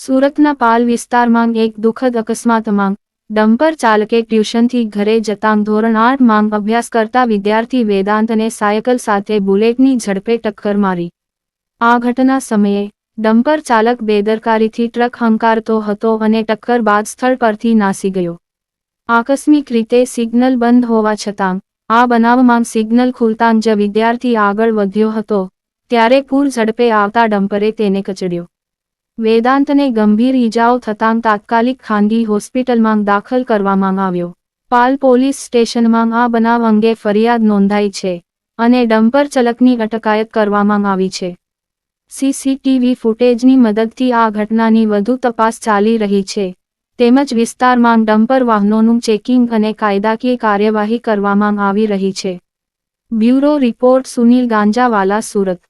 સુરતના પાલ વિસ્તારમાં એક દુઃખદ અકસ્માત માંગ. ડમ્પર ચાલકે ટ્યુશનથી ઘરે જતાં ધોરણ આઠ માંગ અભ્યાસ કરતા વિદ્યાર્થી વેદાંતને સાયકલ સાથે બુલેટની ઝડપે ટક્કર મારી. આ ઘટના સમયે ડમ્પર ચાલક બેદરકારીથી ટ્રક હંકારતો હતો અને ટક્કર બાદ સ્થળ પરથી નાસી ગયો. આકસ્મિક રીતે સિગ્નલ બંધ હોવા છતાં, આ બનાવમાં સિગ્નલ ખુલતાં જ વિદ્યાર્થી આગળ વધ્યો હતો, ત્યારે પૂર ઝડપે આવતા ડમ્પરે તેને કચડ્યો. વેદાંતને ગંભીર ઈજાઓ થતાં તાત્કાલિક ખાનગી હોસ્પિટલમાં દાખલ કરવામાં આવ્યો. પાલ પોલીસ સ્ટેશનમાં આ બનાવ અંગે ફરિયાદ નોંધાઈ છે અને ડમ્પર ચલકની અટકાયત કરવામાં આવી છે. સીસીટીવી ફૂટેજની મદદથી આ ઘટનાની વધુ તપાસ ચાલી રહી છે. તેમજ વિસ્તારમાં ડમ્પર વાહનોનું ચેકિંગ અને કાયદાકીય કાર્યવાહી કરવામાં આવી રહી છે. Bureau report Sunil Ganjawala, Surat.